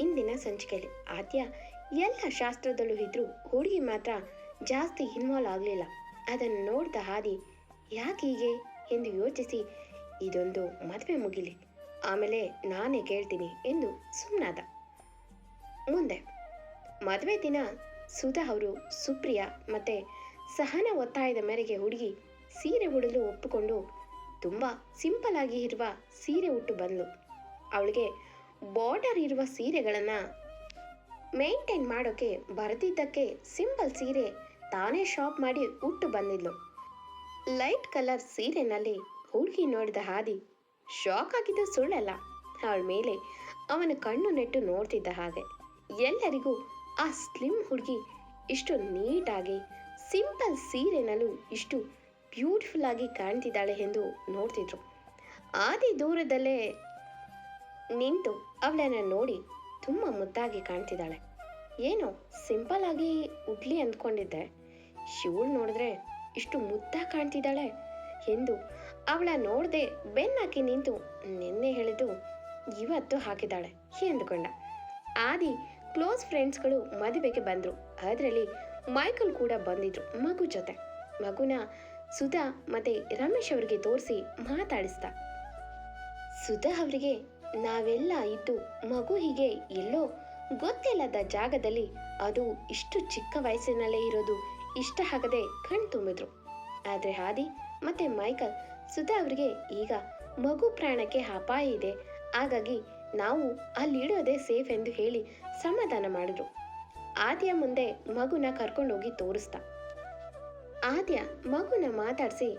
ಇಂದಿನ ಸಂಚಿಕೆಯಲ್ಲಿ. ಆದ್ಯ, ಎಲ್ಲ ಶಾಸ್ತ್ರದಲ್ಲೂ ಇದ್ರೂ ಹುಡುಗಿ ಮಾತ್ರ ಜಾಸ್ತಿ ಇನ್ವಾಲ್ವ್ ಆಗಲಿಲ್ಲ. ಅದನ್ನು ನೋಡಿದ ಹಾದಿ, ಯಾಕೆ ಹೀಗೆ ಎಂದು ಯೋಚಿಸಿ, ಇದೊಂದು ಮದುವೆ ಮುಗಿಲಿ. ಆಮೇಲೆ ನಾನೇ ಕೇಳ್ತೀನಿ ಎಂದು ಸುಮ್ಮನಾದ ಮುಂದೆ, ಮದುವೆ ದಿನ ಸುಧಾ ಅವರು ಸುಪ್ರಿಯಾ ಮತ್ತೆ ಸಹನ ಒತ್ತಾಯದ ಮೇರೆಗೆ ಹುಡುಗಿ ಸೀರೆ ಉಡಲು ಒಪ್ಪಿಕೊಂಡು ತುಂಬ ಸಿಂಪಲ್ ಆಗಿ ಇರುವ ಸೀರೆ ಉಟ್ಟು ಬಂದಳು ಅವಳಿಗೆ ಬಾರ್ಡರ್ ಇರುವ ಸೀರೆಗಳನ್ನು ಮೇಂಟೈನ್ ಮಾಡೋಕೆ ಬರೆದಿದ್ದಕ್ಕೆ ಸಿಂಪಲ್ ಸೀರೆ ತಾನೇ ಶಾಪ್ ಮಾಡಿ ಉಟ್ಟು ಬಂದಿದ್ಲು. ಲೈಟ್ ಕಲರ್ ಸೀರೆನಲ್ಲಿ ಹುಡುಗಿ ನೋಡಿದ ಹಾದಿ ಶಾಕ್ ಆಗಿದ್ದು ಸುಳ್ಳಲ್ಲ. ಅವಳ ಮೇಲೆ ಅವನ ಕಣ್ಣು ನೆಟ್ಟು ನೋಡ್ತಿದ್ದ ಹಾಗೆ. ಎಲ್ಲರಿಗೂ ಆ ಸ್ಲಿಮ್ ಹುಡುಗಿ ಇಷ್ಟು ನೀಟಾಗಿ, ಸಿಂಪಲ್ ಸೀರೆನಲ್ಲೂ ಇಷ್ಟು ಬ್ಯೂಟಿಫುಲ್ ಆಗಿ ಕಾಣ್ತಿದ್ದಾಳೆ ಎಂದು ನೋಡ್ತಿದ್ರು. ಆದಿ ದೂರದಲ್ಲೇ ನಿಂತು ಅವಳನ್ನು ನೋಡಿ ತುಂಬ ಮುದ್ದಾಗಿ ಕಾಣ್ತಿದ್ದಾಳೆ. ಏನೋ ಸಿಂಪಲ್ ಆಗಿ ಉಡ್ಲಿ ಅಂದ್ಕೊಂಡಿದ್ದೆ. ಶಿವಳು ನೋಡಿದ್ರೆ ಇಷ್ಟು ಮುದ್ದಾಗಿ ಕಾಣ್ತಿದ್ದಾಳೆ ಎಂದು ಅವಳ ನೋಡದೆ ಬೆನ್ನಾಕಿ ನಿಂತು ನಿನ್ನೆ ಹೇಳಿದ್ದು ಇವತ್ತು ಹಾಕಿದ್ದಾಳೆ ಎಂದುಕೊಂಡ. ಆದಿ ಕ್ಲೋಸ್ ಫ್ರೆಂಡ್ಸ್ಗಳು ಮದುವೆಗೆ ಬಂದರು. ಅದರಲ್ಲಿ ಮೈಕಲ್ ಕೂಡ ಬಂದಿದ್ರು ಮಗು ಜೊತೆ. ಮಗುನ ಸುಧಾ ಮತ್ತೆ ರಮೇಶ್ ಅವರಿಗೆ ತೋರಿಸಿ ಮಾತಾಡಿಸ್ದ. ಸುಧಾ ಅವರಿಗೆ ನಾವೆಲ್ಲ ಇದ್ದು ಮಗು ಹೀಗೆ ಎಲ್ಲೋ ಗೊತ್ತಿಲ್ಲದ ಜಾಗದಲ್ಲಿ ಅದು ಇಷ್ಟು ಚಿಕ್ಕ ವಯಸ್ಸಿನಲ್ಲೇ ಇರೋದು. ಇಷ್ಟ ಆಗದೆ ಕಣ್ ತುಂಬಿದ್ರು. ಆದರೆ ಹಾದಿ ಮತ್ತೆ ಮೈಕಲ್, ಸುಧಾ ಅವರಿಗೆ ಈಗ ಮಗು ಪ್ರಾಣಕ್ಕೆ ಅಪಾಯ ಇದೆ. ಹಾಗಾಗಿ ನಾವು ಅಲ್ಲಿಡೋದೇ ಸೇಫ್ ಎಂದು ಹೇಳಿ ಸಮಾಧಾನ ಮಾಡಿದ್ರು. ಆದ್ಯ ಮುಂದೆ ಮಗುನ ಕರ್ಕೊಂಡೋಗಿ ತೋರಿಸ್ದ ಆದ್ಯ ಮಗುನ ಮಾತಾಡಿಸಿ,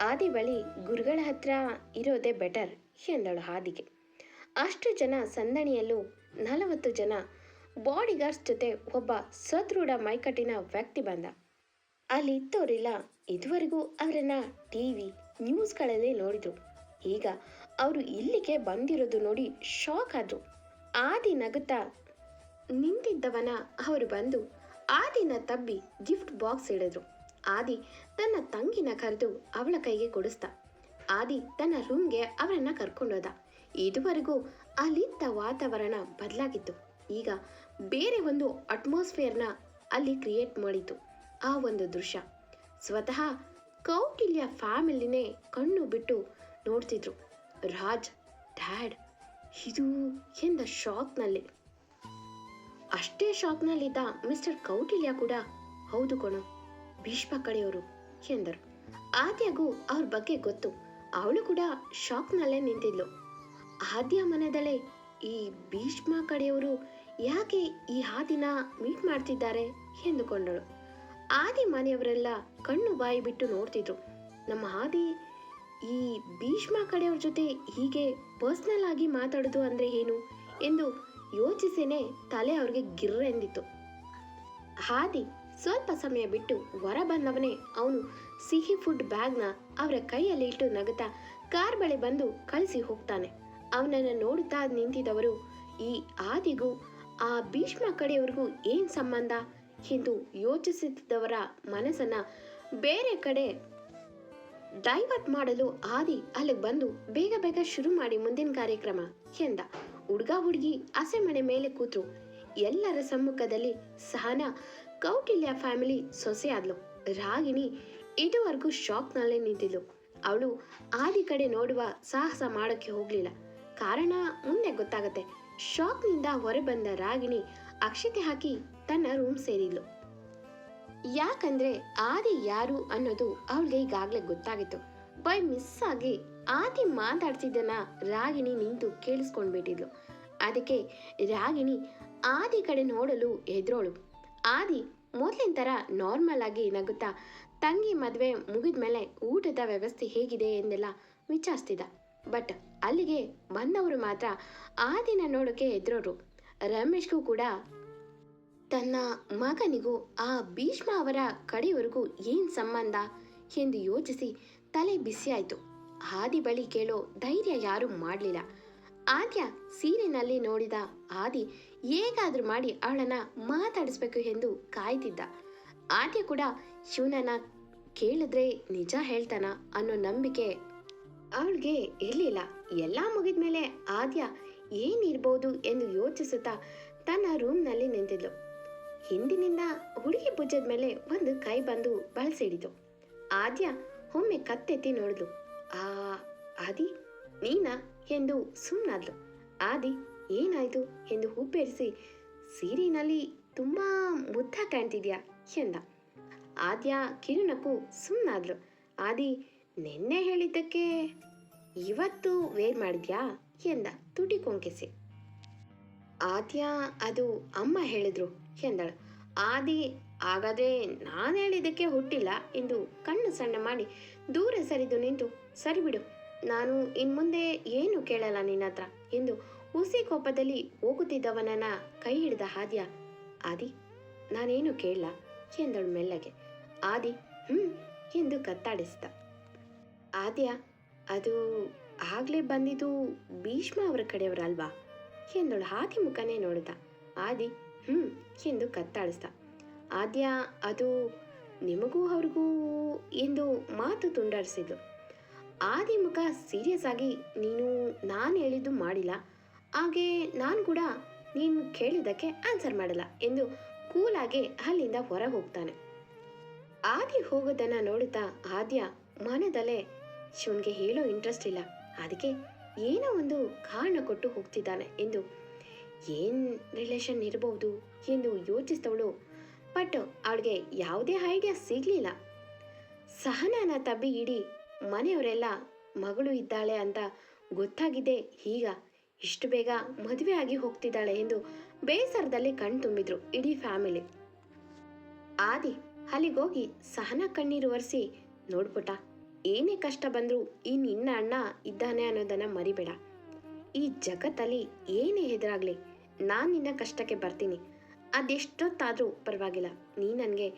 ಆದಿ ಬಳಿ ಗುರುಗಳ ಹತ್ರ ಇರೋದೇ ಬೆಟರ್ ಎಂದಳು ಹಾದಿಗೆ ಅಷ್ಟು ಜನ ಸಂದಣಿಯಲ್ಲೂ ನಲವತ್ತು ಜನ ಬಾಡಿಗಾರ್ಡ್ಸ್ ಜೊತೆ ಒಬ್ಬ ಸದೃಢ ಮೈಕಟ್ಟಿನ ವ್ಯಕ್ತಿ ಬಂದ. ಅಲ್ಲಿ ಇದ್ದವರೆಲ್ಲ ಇದುವರೆಗೂ ಅವರನ್ನ ಟಿ ವಿ ನ್ಯೂಸ್ಗಳಲ್ಲಿ ನೋಡಿದ್ರು. ಈಗ ಅವರು ಇಲ್ಲಿಗೆ ಬಂದಿರೋದು ನೋಡಿ ಶಾಕ್ ಆದ್ರು. ಆದಿ ನಗುತ್ತಾ ನಿಂತಿದ್ದವನ ಅವರು ಬಂದು ಆದಿನ ತಬ್ಬಿ ಗಿಫ್ಟ್ ಬಾಕ್ಸ್ ಹಿಡಿದ್ರು ಆದಿ ತನ್ನ ತಂಗಿನ ಕರೆದು ಅವಳ ಕೈಗೆ ಕೊಡಿಸ್ದ. ಆದಿ ತನ್ನ ರೂಮ್ಗೆ ಅವರನ್ನ ಕರ್ಕೊಂಡೋದ. ಇದುವರೆಗೂ ಅಲ್ಲಿದ್ದ ವಾತಾವರಣ ಬದಲಾಗಿತ್ತು. ಈಗ ಬೇರೆ ಒಂದು ಅಟ್ಮಾಸ್ಫಿಯರ್ನ ಅಲ್ಲಿ ಕ್ರಿಯೇಟ್ ಮಾಡಿತು ಆ ಒಂದು ದೃಶ್ಯ. ಸ್ವತಃ ಕೌಟಿಲ್ಯ ಫ್ಯಾಮಿಲಿನೇ ಕಣ್ಣು ಬಿಟ್ಟು ನೋಡ್ತಿದ್ರು. ರಾಜ್, ಡ್ಯಾಡ್, ಇದು ಎಂದ ಶಾಕ್ನಲ್ಲಿ ಅಷ್ಟೇ ಶಾಕ್ನಲ್ಲಿದ್ದ ಮಿಸ್ಟರ್ ಕೌಟಿಲ್ಯ ಕೂಡ, ಹೌದು ಕಣೋ, ಭೀಷ್ಮ ಕಡೆಯವರು, ಎಂದರು. ಆದ್ಯಾಗೂ ಅವ್ರ ಬಗ್ಗೆ ಗೊತ್ತು. ಅವಳು ಕೂಡ ಶಾಕ್ನಲ್ಲೇ ನಿಂತಿದ್ಲು. ಆದ್ಯ ಮನೆದಲ್ಲೇ ಈ ಭೀಷ್ಮ ಕಡೆಯವರು ಯಾಕೆ ಈ ಹಾದಿನ ಮೀಟ್ ಮಾಡ್ತಿದ್ದಾರೆ ಎಂದುಕೊಂಡಳು. ಆದಿ ಮನೆಯವರೆಲ್ಲ ಕಣ್ಣು ಬಾಯಿ ಬಿಟ್ಟು ನೋಡ್ತಿದ್ರು. ನಮ್ಮ ಆದಿ ಈ ಭೀಷ್ಮ ಕಡೆಯವ್ರ ಜೊತೆ ಹೀಗೆ ಪರ್ಸ್ನಲ್ ಆಗಿ ಮಾತಾಡೋದು ಅಂದ್ರೆ ಏನು ಎಂದು ಯೋಚಿಸೇನೆ ತಲೆ ಅವ್ರಿಗೆ ಗಿರ್ರ ಎಂದಿತ್ತು. ಹಾದಿ ಸ್ವಲ್ಪ ಸಮಯ ಬಿಟ್ಟು ಹೊರ ಬಂದವನೇ ಅವನು ಸಿಹಿ ಫುಡ್ ಬ್ಯಾಗ್ನ ಅವರ ಕೈಯಲ್ಲಿ ಇಟ್ಟು ನಗುತ್ತಾ ಕಾರ್ ಬಳಿ ಬಂದು ಕಳಿಸಿ ಹೋಗ್ತಾನೆ. ಅವನನ್ನು ನೋಡುತ್ತಾ ನಿಂತಿದ್ದವರು, ಈ ಆದಿಗೂ ಆ ಭೀಷ್ಮ ಕಡೆಯವ್ರಿಗೂ ಏನ್ ಸಂಬಂಧ ಎಂದು ಯೋಚಿಸುತ್ತಿದ್ದವರ ಮನಸ್ಸನ್ನ ಬೇರೆ ಕಡೆ ಡೈವರ್ಟ್ ಮಾಡಲು ಆದಿ ಅಲ್ಲಿಗೆ ಬಂದು ಬೇಗ ಬೇಗ ಶುರು ಮಾಡಿ ಮುಂದಿನ ಕಾರ್ಯಕ್ರಮ ಎಂದ. ಹುಡುಗ ಹುಡುಗಿ ಹಸೆಮಣೆ ಮೇಲೆ ಕೂತರು. ಎಲ್ಲರ ಸಮ್ಮುಖದಲ್ಲಿ ಸಹನ ಕೌಟಿಲ್ಯ ಫ್ಯಾಮಿಲಿ ಸೊಸೆ ಆದ್ಲು. ರಾಗಿಣಿ ಇದುವರೆಗೂ ಶಾಕ್ನಲ್ಲೇ ನಿಂತಿದ್ಲು. ಅವಳು ಆದಿ ಕಡೆ ನೋಡುವ ಸಾಹಸ ಮಾಡೋಕ್ಕೆ ಹೋಗ್ಲಿಲ್ಲ. ಕಾರಣ ಮುಂದೆ ಗೊತ್ತಾಗುತ್ತೆ. ಶಾಕ್ನಿಂದ ಹೊರಬಂದ ರಾಗಿಣಿ ಅಕ್ಷತೆ ಹಾಕಿ ತನ್ನ ರೂಮ್ ಸೇರಿದ್ಲು. ಯಾಕಂದ್ರೆ ಆದಿ ಯಾರು ಅನ್ನೋದು ಅವಳಿಗೆ ಈಗಾಗಲೇ ಗೊತ್ತಾಗಿತ್ತು. ಬೈ ಮಿಸ್ ಆಗಿ ಆದಿ ಮಾತಾಡ್ತಿದ್ದನ್ನ ರಾಗಿಣಿ ನಿಂತು ಕೇಳಿಸ್ಕೊಂಡ್ಬಿಟ್ಟಿದ್ಲು. ಅದಕ್ಕೆ ರಾಗಿಣಿ ಆದಿ ಕಡೆ ನೋಡಲು ಎದ್ರೋಳು ಆದಿ ಮೊದಲಿನ ಥರ ನಾರ್ಮಲ್ ಆಗಿ ನಗುತ್ತಾ, ತಂಗಿ ಮದುವೆ ಮುಗಿದ್ಮೇಲೆ ಊಟದ ವ್ಯವಸ್ಥೆ ಹೇಗಿದೆ? ಎಂದೆಲ್ಲ ವಿಚಾರಿಸ್ತಿದ್ದ. ಬಟ್ ಅಲ್ಲಿಗೆ ಬಂದವರು ಮಾತ್ರ ಆ ದಿನ ನೋಡೋಕೆ ಎದ್ರೋರು. ರಮೇಶ್ಗೂ ಕೂಡ ತನ್ನ ಮಗನಿಗೂ ಆ ಭೀಷ್ಮ ಅವರ ಕಡೆಯವರೆಗೂ ಏನು ಸಂಬಂಧ ಎಂದು ಯೋಚಿಸಿ ತಲೆ ಬಿಸಿಯಾಯಿತು. ಆದಿ ಬಳಿ ಕೇಳೋ ಧೈರ್ಯ ಯಾರೂ ಮಾಡಲಿಲ್ಲ. ಆದ್ಯ ಸೀರಿನಲ್ಲಿ ನೋಡಿದ ಆದಿ ಹೇಗಾದ್ರೂ ಮಾಡಿ ಅವಳನ್ನ ಮಾತಾಡಿಸ್ಬೇಕು ಎಂದು ಕಾಯ್ತಿದ್ದ. ಆದ್ಯ ಕೂಡ ಶಿವನನ್ನ ಕೇಳಿದ್ರೆ ನಿಜ ಹೇಳ್ತಾನ ಅನ್ನೋ ನಂಬಿಕೆ ಅವಳಿಗೆ ಇರಲಿಲ್ಲ. ಎಲ್ಲ ಮುಗಿದ್ಮೇಲೆ ಆದ್ಯ ಏನಿರ್ಬೋದು ಎಂದು ಯೋಚಿಸುತ್ತಾ ತನ್ನ ರೂಮ್ನಲ್ಲಿ ನಿಂತಿದ್ಲು. ಹಿಂದಿನಿಂದ ಹುಡುಗಿ ಭುಜದ ಮೇಲೆ ಒಂದು ಕೈ ಬಂದು ಬಳಸಿಡಿತು. ಆದ್ಯ ಒಮ್ಮೆ ಕತ್ತೆತ್ತಿ ನೋಡಿದ್ಲು. ಆ, ಆದಿ, ನೀನಾ ಎಂದು ಸುಮ್ಮನಾದ್ಲು ಆದಿ, ಏನಾಯ್ತು ಎಂದು ಹುಬ್ಬೇರಿಸಿ ಸೀರಿನಲ್ಲಿ ತುಂಬಾ ಮುದ್ದ ಕಾಣ್ತಿದ್ಯಾ ಎಂದ. ಆದ್ಯ ಕಿರಣಕ್ಕೂ ಸುಮ್ಮನಾದ್ಲು ಆದಿ ನಿನ್ನೆ ಹೇಳಿದ್ದಕ್ಕೆ ಇವತ್ತು ವೇರ್ ಮಾಡಿದ್ಯಾ ಎಂದ ತುಟಿ ಕೊಂಕಿಸಿ. ಆದ್ಯ, ಅದು ಅಮ್ಮ ಹೇಳಿದ್ರು ಎಂದಳು. ಆದಿ ಆಗದೆ ನಾನು ಹೇಳಿದ್ದಕ್ಕೆ ಹುಟ್ಟಿಲ್ಲ ಎಂದು ಕಣ್ಣು ಸಣ್ಣ ಮಾಡಿ ದೂರ ಸರಿದು ನಿಂತು, ಸರಿ ಬಿಡು, ನಾನು ಇನ್ನು ಮುಂದೆ ಏನು ಕೇಳಲ್ಲ ನಿನ್ನ ಹತ್ರ ಎಂದು ಹುಸಿ ಕೋಪದಲ್ಲಿ ಹೋಗುತ್ತಿದ್ದವನನ್ನ ಕೈ ಹಿಡಿದ ಆದ್ಯ. ಆದಿ, ನಾನೇನು ಕೇಳಲ್ಲ ಎಂದಳು ಮೆಲ್ಲಗೆ. ಆದಿ, ಹ್ಮ್ ಎಂದು ಕತ್ತಾಡಿಸಿದ. ಆದ್ಯ, ಅದು ಆಗ್ಲೇ ಬಂದಿದ್ದು ಭೀಷ್ಮ ಅವರ ಕಡೆಯವರಲ್ವಾ ಎಂದಳು ಆದಿ ಮುಖನೇ ನೋಡಿದ. ಆದಿ ಹ್ಞೂ ಎಂದು ಕತ್ತಾಡಿಸ್ದ ಆದ್ಯ, ಅದು ನಿಮಗೂ ಅವ್ರಿಗೂ ಎಂದು ಮಾತು ತುಂಡರಿಸಿದ್ಲು ಆದಿ ಮುಖ ಸೀರಿಯಸ್ ಆಗಿ ನೀನು, ನಾನು ಹೇಳಿದ್ದು ಮಾಡಿಲ್ಲ. ಹಾಗೆ ನಾನು ಕೂಡ ನೀನು ಕೇಳಿದ್ದಕ್ಕೆ ಆನ್ಸರ್ ಮಾಡಲ್ಲ ಎಂದು ಕೂಲಾಗಿ ಅಲ್ಲಿಂದ ಹೊರ ಹೋಗ್ತಾನೆ ಆದಿ ಹೋಗೋದನ್ನ ನೋಡುತ್ತಾ ಆದ್ಯ ಮನದಲ್ಲೇ ಶಿವನ್ಗೆ ಹೇಳೋ ಇಂಟ್ರೆಸ್ಟ್ ಇಲ್ಲ. ಅದಕ್ಕೆ ಏನೋ ಒಂದು ಕಾರಣ ಕೊಟ್ಟು ಹೋಗ್ತಿದ್ದಾನೆ ಎಂದು. ಏನ್ ರಿಲೇಷನ್ ಇರಬಹುದು ಎಂದು ಯೋಚಿಸಿದವಳು. ಬಟ್ ಅವಳಿಗೆ ಯಾವುದೇ ಐಡಿಯಾ ಸಿಗ್ಲಿಲ್ಲ. ಸಹನಾನ ತಬ್ಬಿ ಇಡಿ ಮನೆಯವರೆಲ್ಲ ಮಗಳು ಇದ್ದಾಳೆ ಅಂತ ಗೊತ್ತಾಗಿದೆ ಈಗ. ಇಷ್ಟು ಬೇಗ ಮದುವೆ ಆಗಿ ಹೋಗ್ತಿದ್ದಾಳೆ ಎಂದು ಬೇಸರದಲ್ಲಿ ಕಣ್ ತುಂಬಿದ್ರು ಇಡೀ ಫ್ಯಾಮಿಲಿ ಆದಿ ಅಲ್ಲಿಗೋಗಿ ಸಹನ ಕಣ್ಣೀರು ಒರೆಸಿ ನೋಡ್ಪುಟ ಏನೇ ಕಷ್ಟ ಬಂದರೂ ಈ ನಿನ್ನ ಅಣ್ಣ ಇದ್ದಾನೆ ಅನ್ನೋದನ್ನ ಮರಿಬೇಡ. ಈ ಜಗತ್ತಲ್ಲಿ ಏನೇ ಎದುರಾಗಲಿ ನಾನು ನಿನ್ನ ಕಷ್ಟಕ್ಕೆ ಬರ್ತೀನಿ. ಅದೆಷ್ಟೊತ್ತಾದರೂ ಪರವಾಗಿಲ್ಲ. ನೀ ನನಗೆ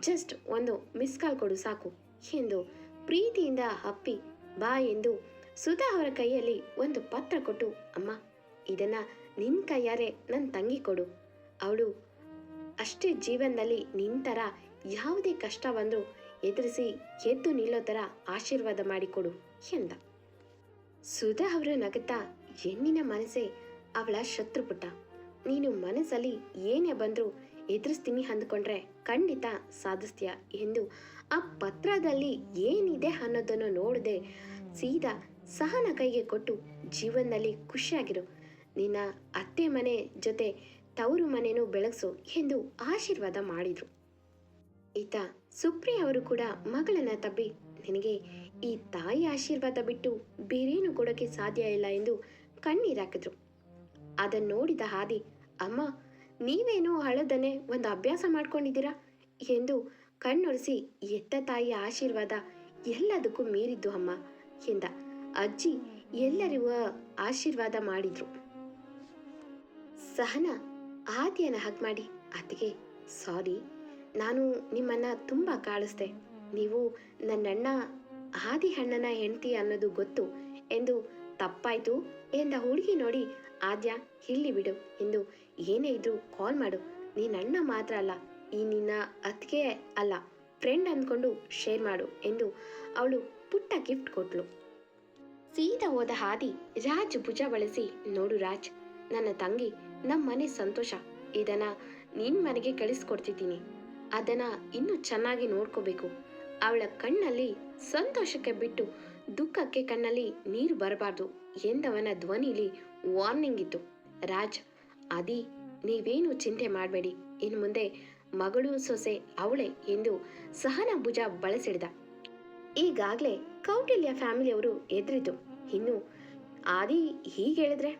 ಜಸ್ಟ್ ಒಂದು ಮಿಸ್ ಕಾಲ್ ಕೊಡು ಸಾಕು ಎಂದು ಪ್ರೀತಿಯಿಂದ ಅಪ್ಪಿ ಬಾ ಎಂದು ಸುಧಾ ಅವರ ಕೈಯಲ್ಲಿ ಒಂದು ಪತ್ರ ಕೊಟ್ಟು, ಅಮ್ಮ, ಇದನ್ನ ನಿನ್ನ ಕೈಯಾರೆ ನನ್ನ ತಂಗಿ ಕೊಡು. ಅವಳು ಅಷ್ಟೇ ಜೀವನದಲ್ಲಿ ನಿಂತರ ಯಾವುದೇ ಕಷ್ಟ ಬಂದರೂ ಎದುರಿಸಿ ಎದ್ದು ನಿಲ್ಲೋ ಥರ ಆಶೀರ್ವಾದ ಮಾಡಿಕೊಡು ಎಂದ. ಸುಧಾ ಅವರು ನಗುತ್ತಾ, ಹೆಣ್ಣಿನ ಮನಸ್ಸೇ ಅವಳ ಶತ್ರುಪುಟ. ನೀನು ಮನಸ್ಸಲ್ಲಿ ಏನೇ ಬಂದರೂ ಎದುರಿಸ್ತೀನಿ ಅಂದ್ಕೊಂಡ್ರೆ ಖಂಡಿತ ಸಾಧಿಸ್ತೀಯ ಎಂದು ಆ ಪತ್ರದಲ್ಲಿ ಏನಿದೆ ಅನ್ನೋದನ್ನು ನೋಡದೆ ಸೀದಾ ಸಹನ ಕೈಗೆ ಕೊಟ್ಟು ಜೀವನದಲ್ಲಿ ಖುಷಿಯಾಗಿರು. ನಿನ್ನ ಅತ್ತೆ ಮನೆ ಜೊತೆ ತವರು ಮನೆಯೂ ಬೆಳಗಿಸು ಎಂದು ಆಶೀರ್ವಾದ ಮಾಡಿದ್ರು. ಈತ ಸುಪ್ರಿ ಅವರು ಕೂಡ ಮಗಳನ್ನ ತಬ್ಬಿ, ನಿನಗೆ ಈ ತಾಯಿ ಆಶೀರ್ವಾದ ಬಿಟ್ಟು ಬೇರೇನು ಕೊಡೋಕೆ ಸಾಧ್ಯ ಇಲ್ಲ ಎಂದು ಕಣ್ಣೀರಾಕಿದ್ರು ಅದನ್ನು ನೋಡಿದ ಹಾದಿ, ಅಮ್ಮ, ನೀವೇನು ಹಳದನ್ನೇ ಒಂದು ಅಭ್ಯಾಸ ಮಾಡ್ಕೊಂಡಿದ್ದೀರಾ? ಎಂದು ಕಣ್ಣೊರೆಸಿ, ಎತ್ತ ತಾಯಿಯ ಆಶೀರ್ವಾದ ಎಲ್ಲದಕ್ಕೂ ಮೀರಿದ್ದು ಅಮ್ಮ, ಎಂದ. ಅಜ್ಜಿ ಎಲ್ಲರಿಗೂ ಆಶೀರ್ವಾದ ಮಾಡಿದ್ರು. ಸಹನ ಆದಿಯನ ಹಗ್ ಮಾಡಿ, ಅತ್ತಿಗೆ ಸಾರಿ ನಾನು ನಿಮ್ಮನ್ನ ತುಂಬ ಕಾಳಿಸ್ದೆ ನೀವು ನನ್ನಣ್ಣ ಹಾದಿ ಹಣ್ಣನ ಹೆಂಡತಿ ಅನ್ನೋದು ಗೊತ್ತು ಎಂದು ತಪ್ಪಾಯ್ತು ಎಂದ ಹುಡುಗಿ ನೋಡಿ, ಆದ್ಯ ಇಲ್ಲಿ ಬಿಡು ಎಂದು ಏನೇ ಇದ್ರೂ ಕಾಲ್ ಮಾಡು. ನಿನ್ನಣ್ಣ ಮಾತ್ರ ಅಲ್ಲ, ಈ ನಿನ್ನ ಅತ್ತಿಗೆ ಅಲ್ಲ ಫ್ರೆಂಡ್ ಅಂದ್ಕೊಂಡು ಶೇರ್ ಮಾಡು ಎಂದು ಅವಳು ಪುಟ್ಟ ಗಿಫ್ಟ್ ಕೊಟ್ಲು. ಸೀದಾ ಹೋದ ಹಾದಿ ರಾಜ್ ಭುಜ ಬಳಸಿ, ನೋಡು ರಾಜ್, ನನ್ನ ತಂಗಿ ನಮ್ಮ ಮನೆ ಸಂತೋಷ. ಇದನ್ನ ನಿನ್ ಮನೆಗೆ ಕಳಿಸ್ಕೊಡ್ತಿದ್ದೀನಿ. ಅದನ್ನ ಇನ್ನು ಚೆನ್ನಾಗಿ ನೋಡ್ಕೋಬೇಕು. ಅವಳ ಕಣ್ಣಲ್ಲಿ ಸಂತೋಷಕ್ಕೆ ಬಿಟ್ಟು ದುಃಖಕ್ಕೆ ಕಣ್ಣಲ್ಲಿ ನೀರು ಬರಬಾರ್ದು ಎಂದವನ ಧ್ವನಿಲಿ ವಾರ್ನಿಂಗ್ ಇತ್ತು. ರಾಜ್, ಅದಿ, ನೀವೇನು ಚಿಂತೆ ಮಾಡಬೇಡಿ. ಇನ್ನು ಮುಂದೆ ಮಗಳು ಸೊಸೆ ಅವಳೆ ಎಂದು ಸಹನ ಭುಜ ಬಳಸಿಡ್ದ. ಈಗಾಗಲೇ ಕೌಟಿಲ್ಯ ಫ್ಯಾಮಿಲಿಯವರು ಎದುರಿದ್ದು ಇನ್ನು ಆದಿ ಹೀಗೆ ಹೇಳಿದ್ರೆ?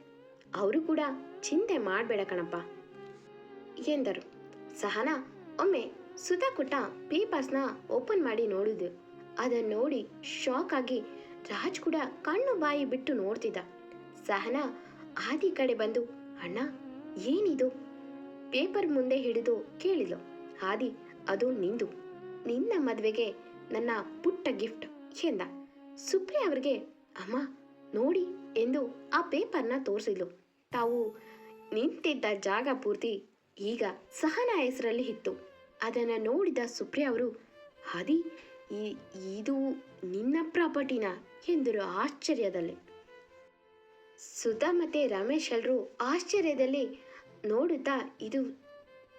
ಅವರು ಕೂಡ ಚಿಂತೆ ಮಾಡಬೇಡ ಕಣಪ್ಪ ಎಂದರು. ಸಹನಾ ಒಮ್ಮೆ ಸುಧಾ ಕೊಟ್ಟ ಪೇಪರ್ಸ್ನ ಓಪನ್ ಮಾಡಿ ನೋಡಿದ ಅದನ್ನು ನೋಡಿ ಶಾಕ್ ಆಗಿ ರಾಜ್ ಕೂಡ ಕಣ್ಣು ಬಾಯಿ ಬಿಟ್ಟು ನೋಡ್ತಿದ್ದ. ಸಹನಾ ಆದಿ ಕಡೆ ಬಂದು, ಅಣ್ಣ, ಏನಿದು? ಪೇಪರ್ ಮುಂದೆ ಹಿಡಿದು ಕೇಳಿದ್ಲು. ಹಾದಿ ಅದು ನಿಂದು. ನಿನ್ನ ಮದುವೆಗೆ ನನ್ನ ಪುಟ್ಟ ಗಿಫ್ಟ್, ಎಂದ. ಸುಪ್ರಿಯ ಅವರಿಗೆ, ಅಮ್ಮ, ನೋಡಿ, ಎಂದು ಆ ಪೇಪರ್ನ ತೋರಿಸಿದ್ಲು. ತಾವು ನಿಂತಿದ್ದ ಜಾಗ ಪೂರ್ತಿ ಈಗ ಸಹನ ಹೆಸರಲ್ಲಿ ಇತ್ತು. ಅದನ್ನು ನೋಡಿದ ಸುಪ್ರಿಯ ಅವರು ಹಾದಿ ಇದು ನಿನ್ನ ಪ್ರಾಪರ್ಟಿನ? ಎಂದರು ಆಶ್ಚರ್ಯದಲ್ಲಿ. ಸುಧಾ ಮತ್ತು ರಮೇಶ್ ಎಲ್ಲರೂ ಆಶ್ಚರ್ಯದಲ್ಲಿ ನೋಡುತ್ತಾ, ಇದು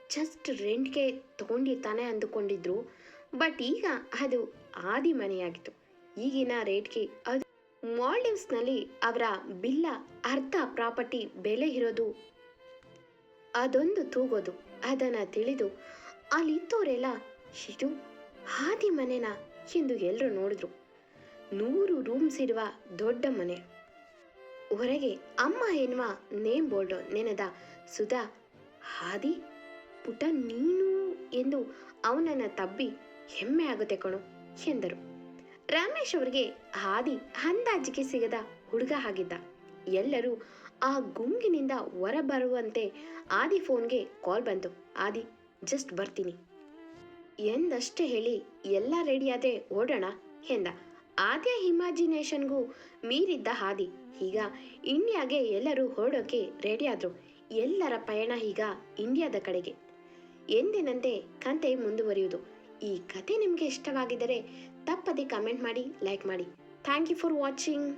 ಜಸ್ಟ್ ರೆಂಟ್ಗೆ ತಗೊಂಡಿರ್ತಾನೆ ಅಂದುಕೊಂಡಿದ್ರು ಬಟ್ ಈಗ ಅದು ಆದಿ ಮನೆಯಾಗಿತ್ತು. ಈಗಿನ ರೇಟ್ಗೆ ಅದು ಮಾಲ್ಡೀವ್ಸ್ನಲ್ಲಿ ಅವರ ಬಿಲ್ಲ, ಅರ್ಧ ಪ್ರಾಪರ್ಟಿ ಬೆಲೆ ಇರೋದು ಅದೊಂದು ತೂಗೋದು. ಅದನ್ನು ತಿಳಿದು ಅಲ್ಲಿದ್ದವರೆಲ್ಲ ಇದು ಹಾದಿ ಮನೆನ? ಎಂದು ಎಲ್ಲರೂ ನೋಡಿದ್ರು. ನೂರು ರೂಮ್ಸ್ ಇರುವ ದೊಡ್ಡ ಮನೆ. ಹೊರಗೆ, ಅಮ್ಮ ಎನ್ನುವ ನೇಮ್ ಬೋರ್ಡ್ ನೆನೆದ, ಸುಧಾ, ಹಾದಿ, ಪುಟ ನೀನು? ಎಂದು ಅವನನ್ನು ತಬ್ಬಿ, ಹೆಮ್ಮೆ ಆಗುತ್ತೆ ಕಣು, ಎಂದರು. ರಮೇಶ್ ಅವರಿಗೆ ಹಾದಿ ಅಂದಾಜಿಗೆ ಸಿಗದ ಹುಡುಗ ಆಗಿದ್ದ. ಎಲ್ಲರೂ ಆ ಗುಂಗಿನಿಂದ ಹೊರಬರುವಂತೆ ಆದಿ ಫೋನ್ಗೆ ಕಾಲ್ ಬಂತು. ಆದಿ ಜಸ್ಟ್ ಬರ್ತೀನಿ. ಎಂದಷ್ಟೇ ಹೇಳಿ ಎಲ್ಲ ರೆಡಿಯಾದೆ ಓಡೋಣ ಎಂದ. ಆದ್ಯ ಇಮ್ಯಾಜಿನೇಷನ್ಗೂ ಮೀರಿದ್ದ ಹಾದಿ. ಈಗ ಇಂಡಿಯಾಗೆ ಎಲ್ಲರೂ ಹೊರಡೋಕೆ ರೆಡಿಯಾದರು ಎಲ್ಲರ ಪಯಣ ಈಗ ಇಂಡಿಯಾದ ಕಡೆಗೆ. ಎಂದಿನಂತೆ ಕಂತೆ ಮುಂದುವರಿಯುವುದು. ಈ ಕತೆ ನಿಮಗೆ ಇಷ್ಟವಾಗಿದ್ದರೆ ತಪ್ಪದೆ ಕಮೆಂಟ್ ಮಾಡಿ ಲೈಕ್ ಮಾಡಿ. Thank you for watching